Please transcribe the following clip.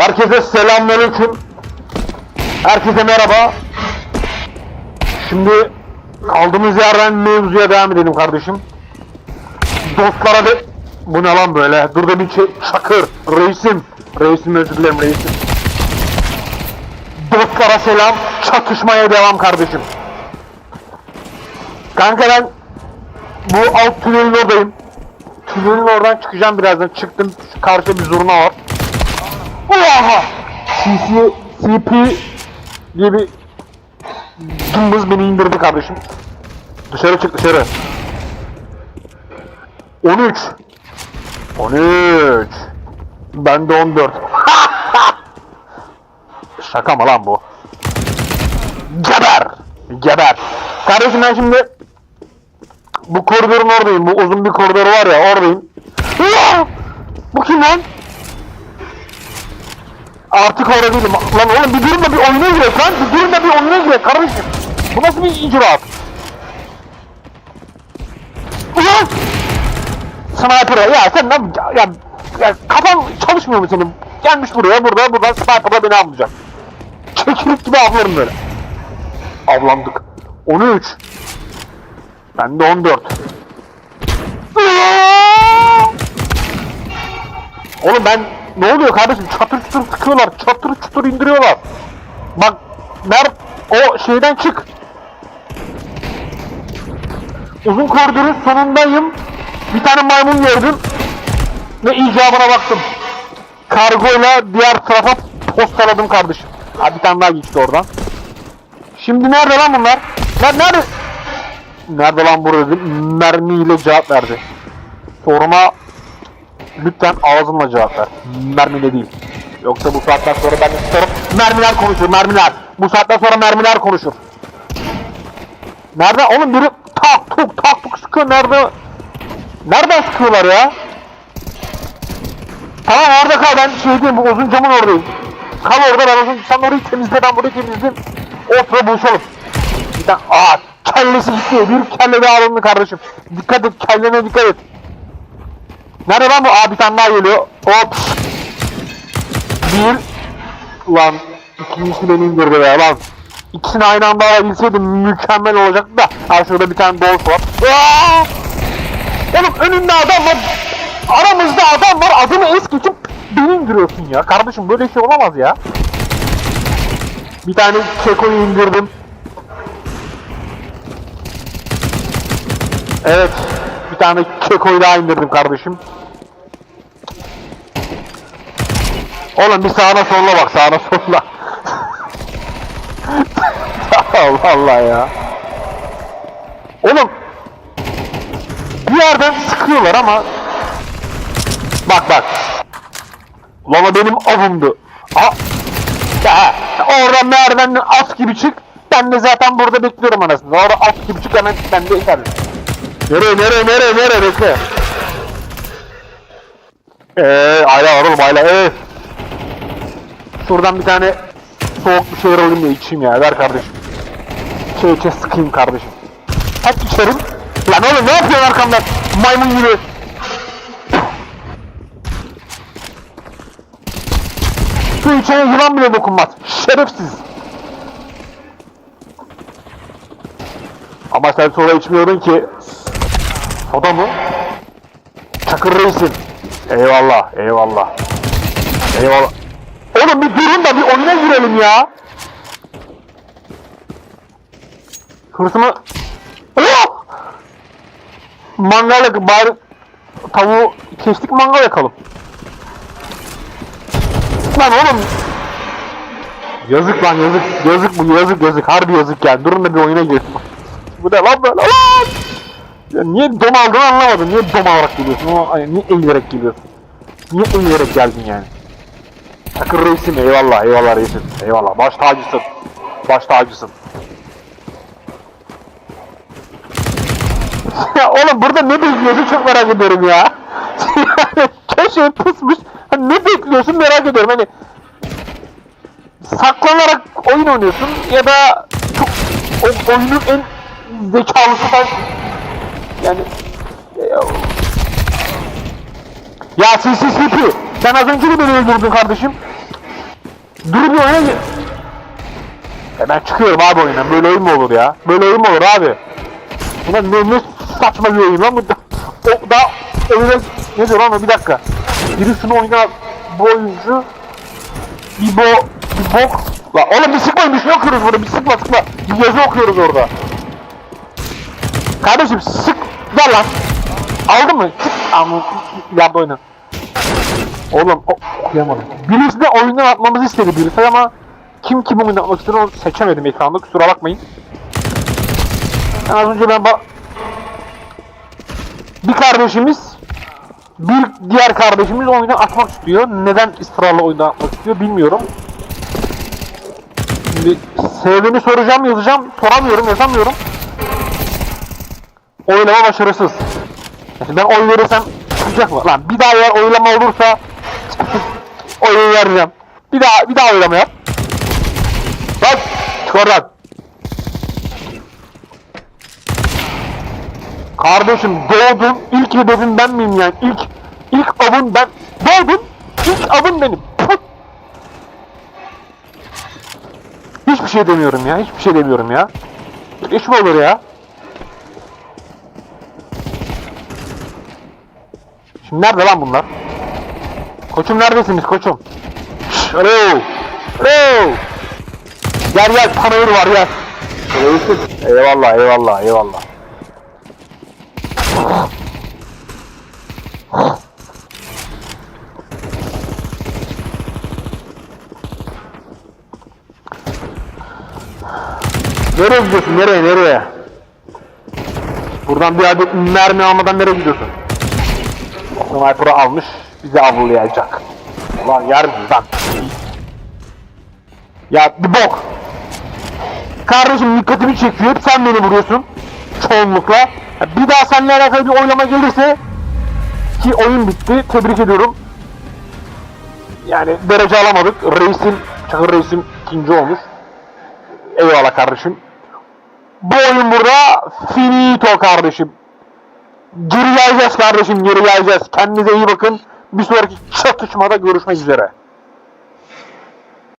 Herkese selamünaleyküm. Herkese merhaba. Şimdi kaldığımız yerden mevzuya devam edelim kardeşim. Dostlara da... Bu ne lan böyle? Dur da bir şey... Çakır. Reisim. Reisim özür dilerim reisim. Dostlara selam. Çatışmaya devam kardeşim. Kanka ben bu alt tünelin oradayım. Tünelin oradan çıkacağım birazdan. Çıktım. Şu karşıda bir zurna var. Oha! CC, CP diye bir beni indirdi kardeşim. Dışarı çık dışarı. 13. 13. Ben de 14. Şaka mı lan bu? Geber! Geber! Kardeşim ben şimdi bu koridorun oradayım. Bu uzun bir koridor var ya oradayım. Bu kim lan? Artık orada değilim. Lan oğlum bir durun da bir oyuna girek lan. Bir durun da bir oyuna girek kardeşim. Bu nasıl bir icraat? Ulan! Sniper'a ya sen ne ya, ya, kafan çalışmıyor mu senin? Gelmiş buraya burada buradan sniper'la beni avlayacak. Çekilik gibi avlarım böyle. Avlandık. 13. Ben de 14. Oğlum ben ne oluyor kardeşim? Çatır çutur sıkıyorlar. Çatır çutur indiriyorlar. Bak Mert o şeyden çık. Uzun koridorun sonundayım. Bir tane maymun gördüm. Ve icabına baktım. Kargoyla diğer tarafa postaladım kardeşim. Ha bir tane daha geçti oradan. Şimdi nerede lan bunlar? Lan nerede? Nerede lan burada. Mermiyle cevap verdi. Soruma lütfen ağzınla cevap ver. Mermiyle değil. Yoksa bu saatten sonra ben de. Mermiler konuşur, mermiler. Bu saatten sonra mermiler konuşur. Nerede? Oğlum biri tak tuk tak tuk sıkıyor. Nerede? Nereden sıkıyorlar ya? Tamam orada kal ben şey diyeyim bu uzun camın oradayım. Kal orada ben uzun sen orayı temizle ben burayı temizleyeyim. Otura buluşalım. Bir tane aa kellesi gitti. Bir kelle daha alındı kardeşim. Dikkat et kellene dikkat et. Nerede lan bu? Aa bir daha geliyor. Hop. Bir. Lan ikincisi beni indirdi ya lan. İkisini aynı anda alabilseydim mükemmel olacaktı da. Ha şurada bir tane dolf var. Aa! Oğlum önünde adam var. Aramızda adam var. Adımı es geçip beni indiriyorsun ya. Kardeşim böyle şey olamaz ya. Bir tane kekoyu indirdim. Evet. Bir tane kekoyu daha indirdim kardeşim. Oğlum bir sağına soluna bak sağına soluna. Allah ya. Oğlum bir yerden sıkıyorlar ama bak bak. Lan o benim avımdı. Aha. Ya, orada merdivenden at gibi çık. Ben de zaten burada bekliyorum anasını. Orada at gibi çık hemen ben de iterim. Nereye nereye nereye nereye bekle. Eee ayla var oğlum ayla eee. Şuradan bir tane soğuk bir şeyler alayım da içeyim ya ver kardeşim. Çay içe sıkayım kardeşim. Kaç içerim. Lan oğlum ne yapıyorsun arkamdan? Maymun gibi. Su içene yılan bile dokunmaz. Şerefsiz. Ama sen soda içmiyordun ki. Soda mı? Çakır reisin. Eyvallah, eyvallah. Eyvallah. Oğlum bir durun da bir oyuna girelim ya. Hırsımı... Mangal bari tavuğu kestik mangal yakalım. Lan oğlum. Yazık lan yazık. Yazık bu yazık yazık. Harbi yazık yani. Durun da bir oyuna girelim. bu ne lan böyle lan. Ya niye dom aldığını anlamadım. Niye dom alarak geliyorsun? Niye eğilerek geliyorsun? Niye eğilerek geldin yani? Takır reisim eyvallah eyvallah reisim. Eyvallah baş tacısın. Baş tacısın. ya oğlum burada ne bekliyorsun çok merak ediyorum ya. Köşeye pusmuş. Hani ne bekliyorsun merak ediyorum hani. Saklanarak oyun oynuyorsun ya da çok o oyunun en zekalısı sensin. Yani ya, ya CCCP sen az önce de beni öldürdün kardeşim. Dur bir oyuna gir. Çıkıyorum abi oyundan. Böyle oyun mu olur ya? Böyle oyun mu olur abi? Ulan ne, ne saçma bir oyun lan bu. da- O, daha oyuna... Ne diyor lan bir dakika. Biri şunu oynar bu oyuncu bir bo bir bok La oğlum bir sıkmayın bir şey okuyoruz burada bir sıkma sıkma bir yazı okuyoruz orada Kardeşim sık ver lan Aldın mı? Sık Ama yardı oyna Oğlum okuyamadım Birisi de oyundan atmamızı istedi birisi ama Kim kim oyundan atmak istedi onu seçemedim ekranda kusura bakmayın Az önce ben bak Bir kardeşimiz bir diğer kardeşimiz oyundan atmak istiyor. Neden ısrarla oyundan atmak istiyor bilmiyorum. Şimdi sebebini soracağım yazacağım. Soramıyorum yazamıyorum. Oylama başarısız. Yani ben oy verirsem çıkacak mı? Lan bir daha eğer oylama olursa oy vereceğim. Bir daha bir daha oylama yap. Bak çık oradan. Kardeşim doğdum ilk hedefim ben miyim yani? İlk ilk avın ben. Doğdum ilk avın benim! Hiçbir şey demiyorum ya. Hiçbir şey demiyorum ya. İş mi olur ya? Şimdi nerede lan bunlar Koçum neredesiniz koçum Şşş, Alo Gel gel panayır var gel Eyvallah eyvallah eyvallah Nereye gidiyorsun? Nereye? Nereye? Buradan bir adet mermi almadan nereye gidiyorsun? Sniper'ı almış, bizi avlayacak. Ulan yer miyiz lan? Ya bir bok! Kardeşim dikkatimi çekiyor, hep sen beni vuruyorsun. Çoğunlukla. Ya Bir daha seninle alakalı bir oylama gelirse ki oyun bitti, tebrik ediyorum. Yani derece alamadık. Reisim, Çakır Reisim ikinci olmuş. Eyvallah kardeşim. Bu oyun burada finito kardeşim. Geri geleceğiz kardeşim geri geleceğiz. Kendinize iyi bakın. Bir sonraki çatışmada görüşmek üzere.